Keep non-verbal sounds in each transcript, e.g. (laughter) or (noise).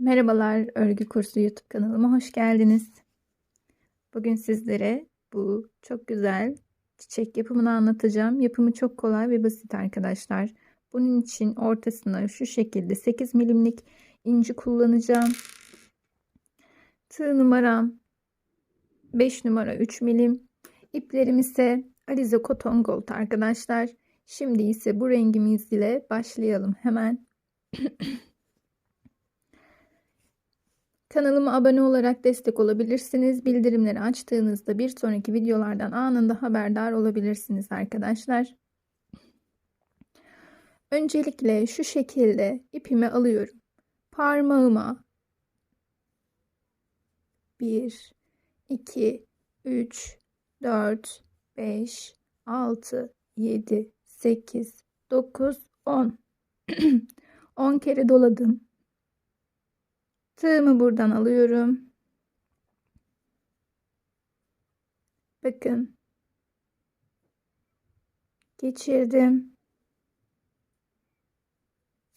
Merhabalar Örgü Kursu YouTube kanalıma hoş geldiniz. Bugün sizlere bu çok güzel çiçek yapımını anlatacağım. Yapımı çok kolay ve basit arkadaşlar. Bunun için ortasına şu şekilde 8 milimlik inci kullanacağım. Tığ numaram 5 numara 3 milim. İplerim ise Alize Cotton Gold arkadaşlar. Şimdi ise bu rengimiz ile başlayalım hemen. (clears throat) Kanalıma abone olarak destek olabilirsiniz. Bildirimleri açtığınızda bir sonraki videolardan anında haberdar olabilirsiniz arkadaşlar. Öncelikle şu şekilde ipimi alıyorum. Parmağıma 1 2 3 4 5 6 7 8 9 10 10 kere doladım. Tığımı buradan alıyorum. Bakın. Geçirdim.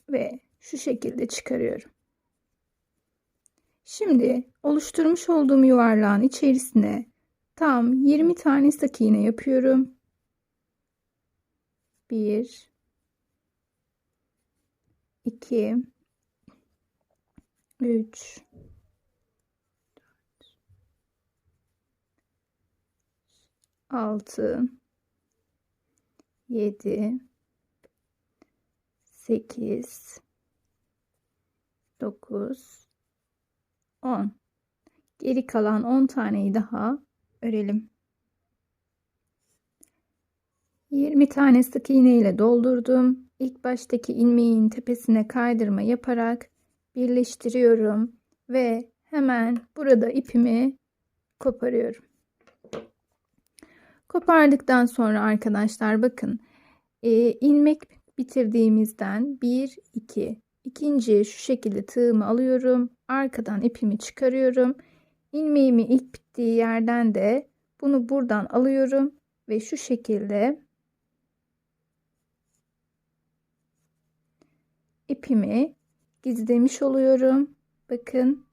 Ve şu şekilde çıkarıyorum. Şimdi oluşturmuş olduğum yuvarlağın içerisine tam 20 tane sık iğne yapıyorum. 1 2 3 6 7 8 9 10 Geri kalan 10 taneyi daha örelim. 20 tane sık iğne ile doldurdum. İlk baştaki ilmeğin tepesine kaydırma yaparak birleştiriyorum ve hemen burada ipimi koparıyorum. Kopardıktan sonra arkadaşlar bakın e, ilmek bitirdiğimizden 1 2 ikinci şu şekilde tığımı alıyorum. Arkadan ipimi çıkarıyorum. ilmeğimi ilk bittiği yerden de bunu buradan alıyorum ve şu şekilde ipimi gizlemiş oluyorum. Bakın.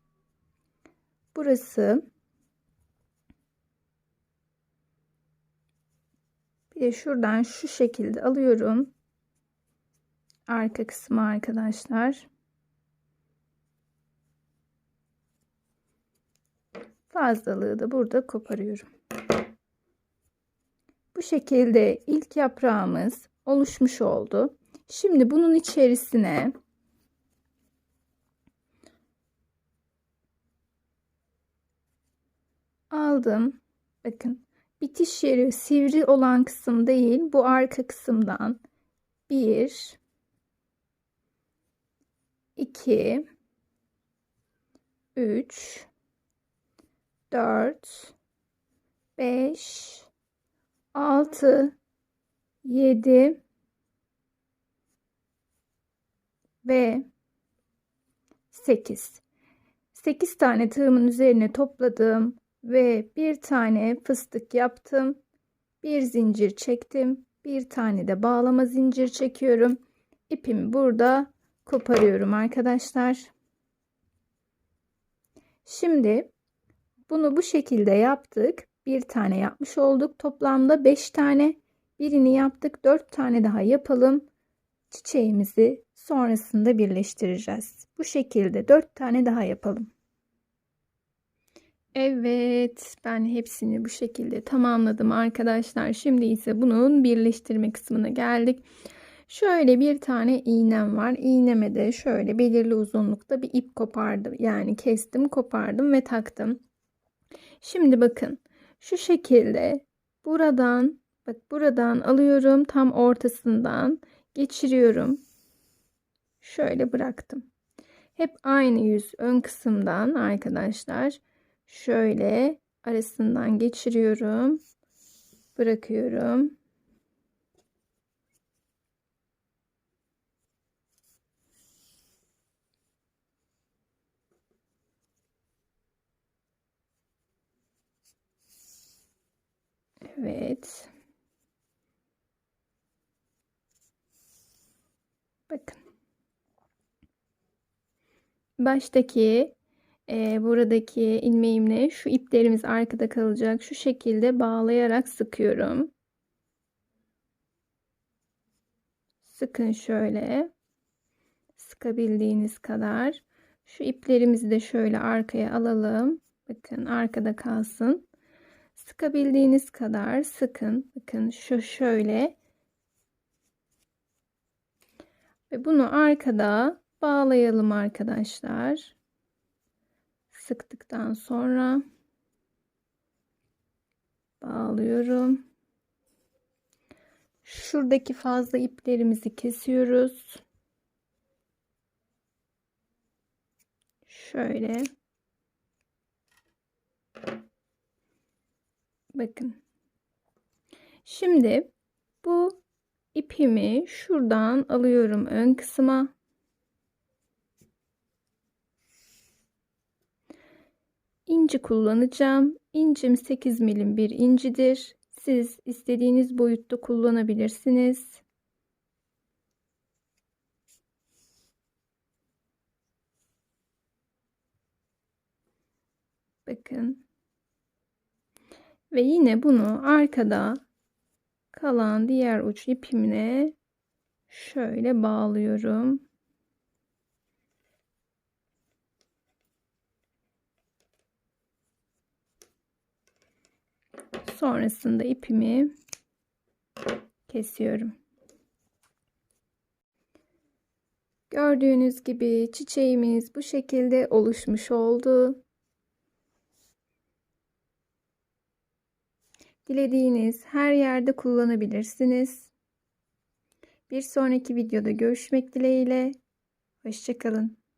Burası. Bir de şuradan şu şekilde alıyorum. Arka kısmı arkadaşlar. Fazlalığı da burada koparıyorum. Bu şekilde ilk yaprağımız oluşmuş oldu. Şimdi bunun içerisine aldım. Bakın bitiş yeri sivri olan kısım değil bu arka kısımdan 1 2 3 4 5 6 7 ve 8 8 tane tığımın üzerine topladım ve bir tane fıstık yaptım. Bir zincir çektim. Bir tane de bağlama zincir çekiyorum. İpimi burada koparıyorum arkadaşlar. Şimdi bunu bu şekilde yaptık. Bir tane yapmış olduk. Toplamda 5 tane. Birini yaptık. 4 tane daha yapalım. Çiçeğimizi sonrasında birleştireceğiz. Bu şekilde 4 tane daha yapalım. Evet, ben hepsini bu şekilde tamamladım arkadaşlar. Şimdi ise bunun birleştirme kısmına geldik. Şöyle bir tane iğnem var. İğneme de şöyle belirli uzunlukta bir ip kopardım. Yani kestim, kopardım ve taktım. Şimdi bakın şu şekilde buradan bak buradan alıyorum tam ortasından geçiriyorum. Şöyle bıraktım. Hep aynı yüz ön kısımdan arkadaşlar şöyle arasından geçiriyorum. Bırakıyorum. Evet. Bakın. baştaki e, buradaki ilmeğimle şu iplerimiz arkada kalacak. Şu şekilde bağlayarak sıkıyorum. Sıkın şöyle. Sıkabildiğiniz kadar. Şu iplerimizi de şöyle arkaya alalım. Bakın arkada kalsın. Sıkabildiğiniz kadar sıkın. Bakın şu şöyle. Ve bunu arkada bağlayalım arkadaşlar. Sıktıktan sonra bağlıyorum. Şuradaki fazla iplerimizi kesiyoruz. Şöyle. Bakın. Şimdi bu ipimi şuradan alıyorum ön kısma. İnci kullanacağım. İncim 8 milim bir incidir. Siz istediğiniz boyutta kullanabilirsiniz. Bakın. Ve yine bunu arkada kalan diğer uç ipimle şöyle bağlıyorum. Sonrasında ipimi kesiyorum. Gördüğünüz gibi çiçeğimiz bu şekilde oluşmuş oldu. Dilediğiniz her yerde kullanabilirsiniz. Bir sonraki videoda görüşmek dileğiyle. Hoşçakalın.